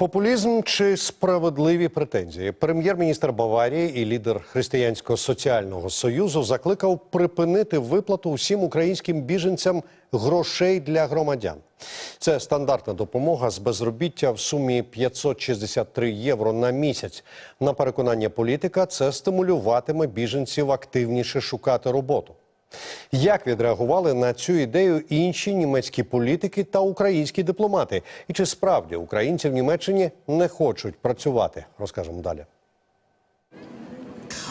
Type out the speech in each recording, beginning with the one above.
Популізм чи справедливі претензії? Прем'єр-міністр Баварії і лідер Християнського соціального союзу закликав припинити виплату усім українським біженцям грошей для громадян. Це стандартна допомога з безробіття в сумі 563 євро на місяць. На переконання політика, це стимулюватиме біженців активніше шукати роботу. Як відреагували на цю ідею інші німецькі політики та українські дипломати? І чи справді українці в Німеччині не хочуть працювати? Розкажемо далі.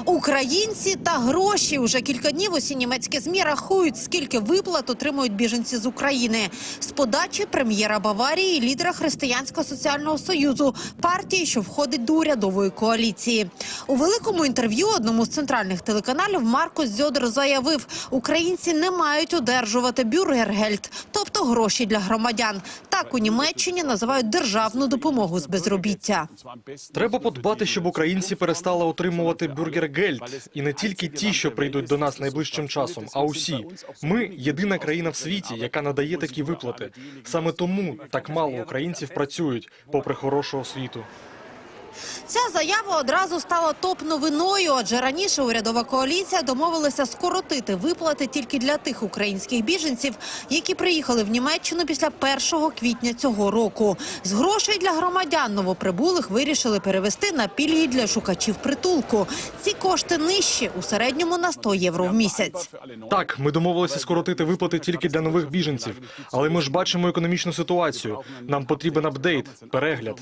Українці та гроші уже кілька днів усі німецькі змі рахують, скільки виплат отримують біженці з України з подачі прем'єра Баварії, лідера Християнського соціального союзу, партії, що входить до урядової коаліції. У великому інтерв'ю одному з центральних телеканалів Маркус Зьодер заявив, українці не мають одержувати бюргергельд, тобто гроші для громадян. Так у Німеччині називають державну допомогу з безробіття. Треба подбати, щоб українці перестали отримувати бюргергельд. І не тільки ті, що прийдуть до нас найближчим часом, а усі. Ми єдина країна в світі, яка надає такі виплати. Саме тому так мало українців працюють, попри хорошу освіту. Ця заява одразу стала топ-новиною, адже раніше урядова коаліція домовилася скоротити виплати тільки для тих українських біженців, які приїхали в Німеччину після 1 квітня цього року. З грошей для громадян новоприбулих вирішили перевести на пільги для шукачів притулку. Ці кошти нижчі у середньому на 100 євро в місяць. Так, ми домовилися скоротити виплати тільки для нових біженців, але ми ж бачимо економічну ситуацію. Нам потрібен апдейт, перегляд.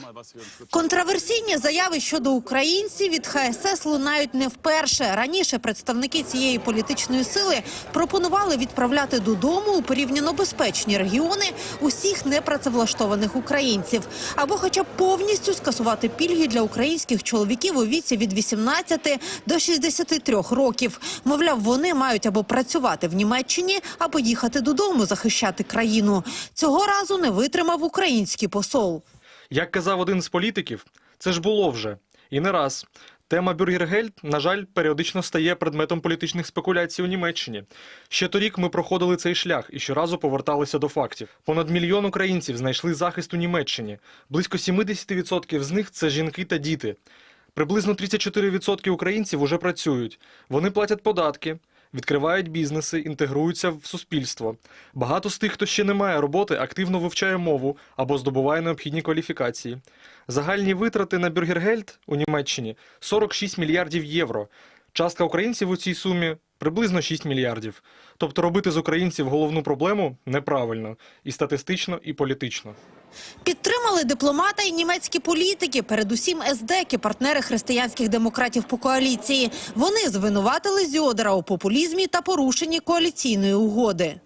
Контраверсійні заяви щодо українців від ХСС лунають не вперше. Раніше представники цієї політичної сили пропонували відправляти додому у порівняно безпечні регіони усіх непрацевлаштованих українців, або, хоча б повністю скасувати пільги для українських чоловіків у віці від 18 до 63 років. Мовляв, вони мають або працювати в Німеччині, або їхати додому захищати країну. Цього разу не витримав український посол. Як казав один з політиків, це ж було вже і не раз. Тема Бюргергельд, на жаль, періодично стає предметом політичних спекуляцій у Німеччині. Ще торік ми проходили цей шлях і щоразу поверталися до фактів. Понад мільйон українців знайшли захист у Німеччині. Близько 70% з них це жінки та діти. Приблизно 34% українців уже працюють. Вони платять податки, відкривають бізнеси, інтегруються в суспільство. Багато з тих, хто ще не має роботи, активно вивчає мову або здобуває необхідні кваліфікації. Загальні витрати на Бюргергельд у Німеччині 46 мільярдів євро. Частка українців у цій сумі приблизно 6 мільярдів. Тобто робити з українців головну проблему неправильно і статистично, і політично. Підтримали дипломата і німецькі політики, передусім СДЕКи, партнери християнських демократів по коаліції. Вони звинуватили Зьодера у популізмі та порушенні коаліційної угоди.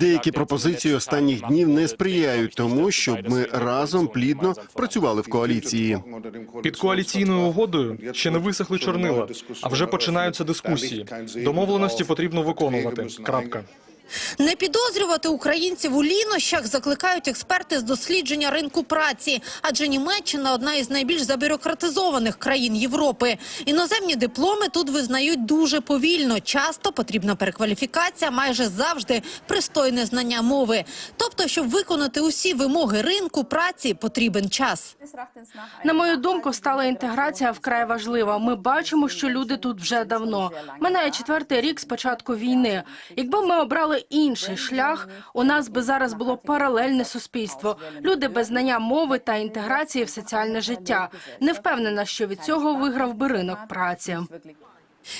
Деякі пропозиції останніх днів не сприяють тому, щоб ми разом плідно працювали в коаліції. Під коаліційною угодою ще не висохли чорнила, а вже починаються дискусії. Домовленості потрібно виконувати. Крапка. Не підозрювати українців у лінощах закликають експерти з дослідження ринку праці, адже Німеччина одна із найбільш забюрократизованих країн Європи. Іноземні дипломи тут визнають дуже повільно. Часто потрібна перекваліфікація, майже завжди пристойне знання мови. Тобто, щоб виконати усі вимоги ринку праці, потрібен час. На мою думку, стала інтеграція вкрай важлива. Ми бачимо, що люди тут вже давно. Минає четвертий рік з початку війни. Якби ми обрали інший шлях, у нас би зараз було паралельне суспільство. Люди без знання мови та інтеграції в соціальне життя. Не впевнена, що від цього виграв би ринок праці.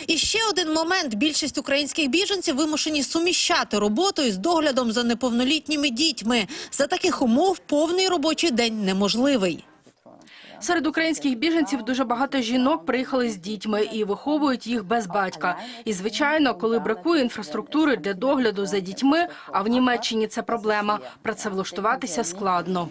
І ще один момент: більшість українських біженців вимушені суміщати роботу із доглядом за неповнолітніми дітьми. За таких умов повний робочий день неможливий. Серед українських біженців дуже багато жінок приїхали з дітьми і виховують їх без батька. І звичайно, коли бракує інфраструктури для догляду за дітьми, а в Німеччині це проблема. Працевлаштуватися складно.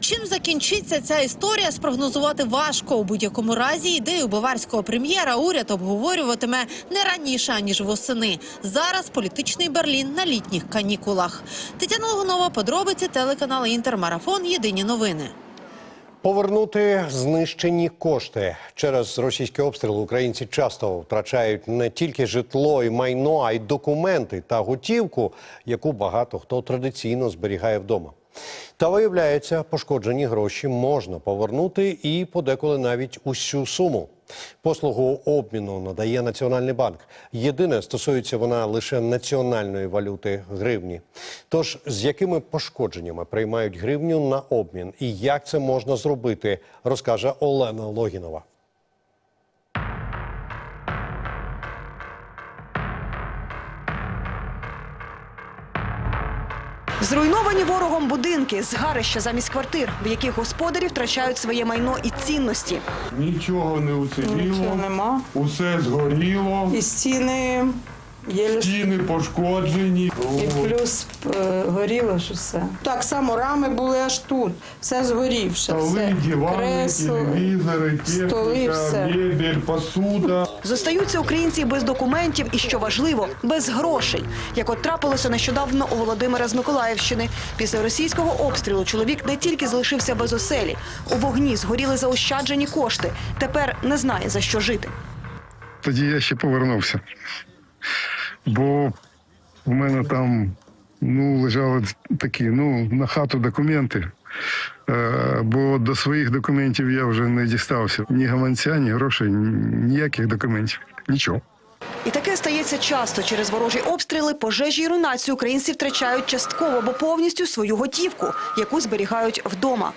Чим закінчиться ця історія, спрогнозувати важко. У будь-якому разі ідею баварського прем'єра уряд обговорюватиме не раніше аніж восени. Зараз політичний Берлін на літніх канікулах. Тетяна Логунова, подробиці телеканал Інтермарафон. Єдині новини. Повернути знищені кошти через російські обстріли українці часто втрачають не тільки житло і майно, а й документи та готівку, яку багато хто традиційно зберігає вдома. Та виявляється, пошкоджені гроші можна повернути і подеколи навіть усю суму. Послугу обміну надає Національний банк. Єдине стосується вона лише національної валюти гривні. Тож з якими пошкодженнями приймають гривню на обмін і як це можна зробити, розкаже Олена Логінова. Зруйновані ворогом будинки, згарища замість квартир, в яких господарі втрачають своє майно і цінності. Нічого не уціліло, Нічого нема. усе згоріло, І стіни стіни пошкоджені. і плюс е, горіло ж усе. Так само рами були аж тут, все згорівше. Столи, все. дивани, Кресло. телевізори, техніка, мебель, посуда. Зостаються українці без документів і, що важливо, без грошей, як от трапилося нещодавно у Володимира з Миколаївщини. Після російського обстрілу чоловік не тільки залишився без оселі, у вогні згоріли заощаджені кошти. Тепер не знає за що жити. тоді я ще повернувся. Бо в мене там ну, лежали такі ну, на хату документи. Е, бо до своїх документів я вже не дістався. Ні гаманця, ні грошей, ніяких документів. Нічого. І таке стається часто. Через ворожі обстріли, пожежі і руйнацію українці втрачають частково або повністю свою готівку, яку зберігають вдома.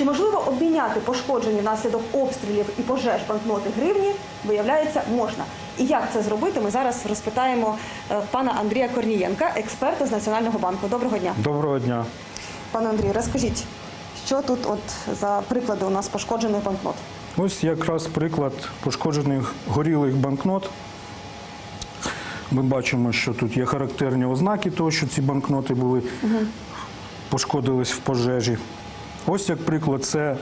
Чи можливо обміняти пошкоджені внаслідок обстрілів і пожеж банкноти гривні? Виявляється, можна. І як це зробити? Ми зараз розпитаємо е, пана Андрія Корнієнка, експерта з Національного банку. Доброго дня. Доброго дня. Пане Андрій, розкажіть, що тут от за приклади у нас пошкоджених банкнот? Ось якраз приклад пошкоджених горілих банкнот. Ми бачимо, що тут є характерні ознаки того, що ці банкноти були пошкодились в пожежі. Ось як приклад, це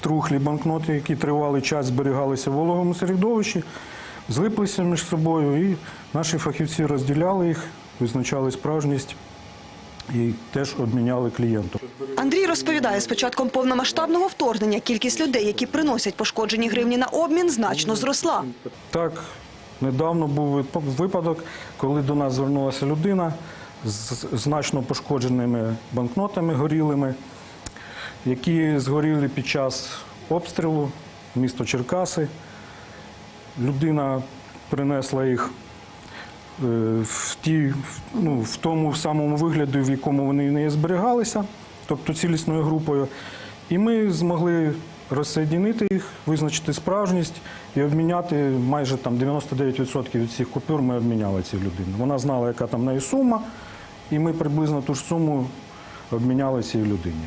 трухлі банкноти, які тривалий час зберігалися в вологому середовищі, злиплися між собою, і наші фахівці розділяли їх, визначали справжність і теж обміняли клієнту. Андрій розповідає, з початком повномасштабного вторгнення кількість людей, які приносять пошкоджені гривні на обмін, значно зросла. Так, недавно був вип- випадок, коли до нас звернулася людина з значно пошкодженими банкнотами горілими, які згоріли під час обстрілу місто Черкаси. Людина принесла їх е, в, ті, ну, в тому самому вигляді, в якому вони в неї зберігалися, тобто цілісною групою. І ми змогли розсоєдинити їх, визначити справжність і обміняти майже там 99% від цих купюр ми обміняли цій людині. Вона знала, яка там неї сума, і ми приблизно ту ж суму обміняли цій людині.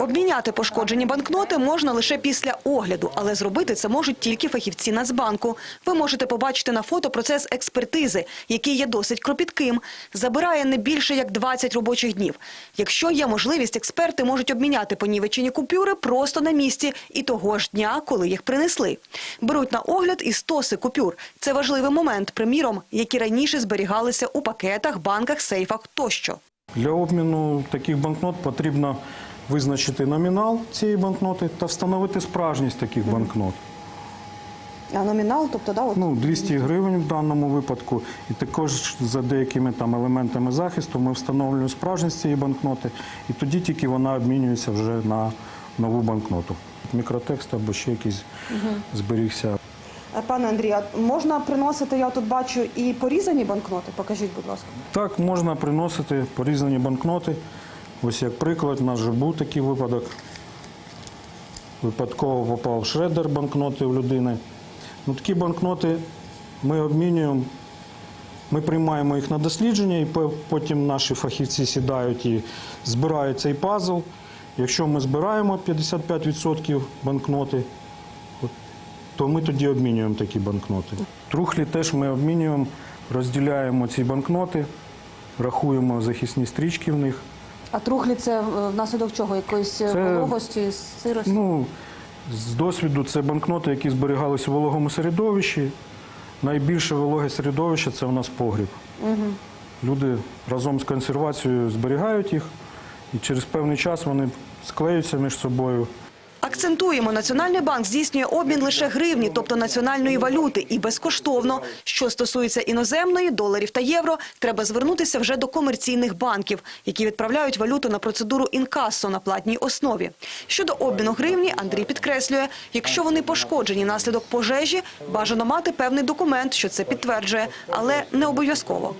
Обміняти пошкоджені банкноти можна лише після огляду, але зробити це можуть тільки фахівці Нацбанку. Ви можете побачити на фото процес експертизи, який є досить кропітким. Забирає не більше як 20 робочих днів. Якщо є можливість, експерти можуть обміняти понівечені купюри просто на місці і того ж дня, коли їх принесли. Беруть на огляд і стоси купюр. Це важливий момент, приміром, які раніше зберігалися у пакетах, банках, сейфах тощо. Для обміну таких банкнот потрібно визначити номінал цієї банкноти та встановити справжність таких банкнот. А номінал, тобто, да, от Ну, 200 гривень в даному випадку. І також за деякими там елементами захисту ми встановлюємо справжність цієї банкноти, і тоді тільки вона обмінюється вже на нову банкноту. Мікротекст або ще якийсь зберігся. Пане Андрію, можна приносити, я тут бачу, і порізані банкноти? Покажіть, будь ласка. Так, можна приносити порізані банкноти. Ось як приклад, у нас вже був такий випадок. Випадково попав шредер банкноти в людини. Ну, такі банкноти ми обмінюємо, ми приймаємо їх на дослідження, і потім наші фахівці сідають і збирають цей пазл. Якщо ми збираємо 55% банкноти, то ми тоді обмінюємо такі банкноти. Трухлі теж ми обмінюємо, розділяємо ці банкноти, рахуємо захисні стрічки в них. А трухлі це е, внаслідок чого? Якоїсь Це- вологості, сирості? Ну, з досвіду це банкноти, які зберігалися у вологому середовищі. Найбільше вологе середовище це у нас погріб. Люди разом з консервацією зберігають їх, і через певний час вони склеються між собою. Акцентуємо, Національний банк здійснює обмін лише гривні, тобто національної валюти, і безкоштовно. Що стосується іноземної, доларів та євро, треба звернутися вже до комерційних банків, які відправляють валюту на процедуру інкассо на платній основі. Щодо обміну гривні, Андрій підкреслює, якщо вони пошкоджені внаслідок пожежі, бажано мати певний документ, що це підтверджує, але не обов'язково.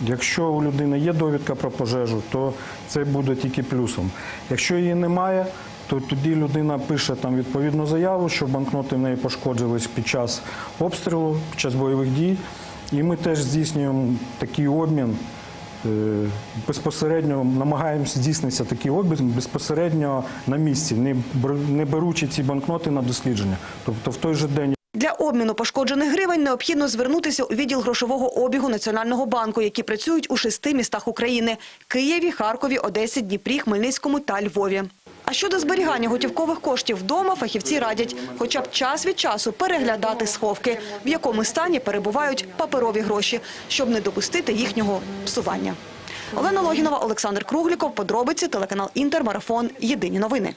Якщо у людини є довідка про пожежу, то це буде тільки плюсом. Якщо її немає, то тоді людина пише там відповідну заяву, що банкноти в неї пошкоджились під час обстрілу, під час бойових дій. І ми теж здійснюємо такий обмін. е, Безпосередньо намагаємося здійснитися такий обмін безпосередньо на місці, не беручи ці банкноти на дослідження. Тобто в той же день Для обміну пошкоджених гривень необхідно звернутися у відділ грошового обігу Національного банку, які працюють у шести містах України – Києві, Харкові, Одесі, Дніпрі, Хмельницькому та Львові. А щодо зберігання готівкових коштів вдома, фахівці радять хоча б час від часу переглядати сховки, в якому стані перебувають паперові гроші, щоб не допустити їхнього псування. Олена Логінова, Олександр Кругліков, подробиці, телеканал Інтер, Марафон, Єдині новини.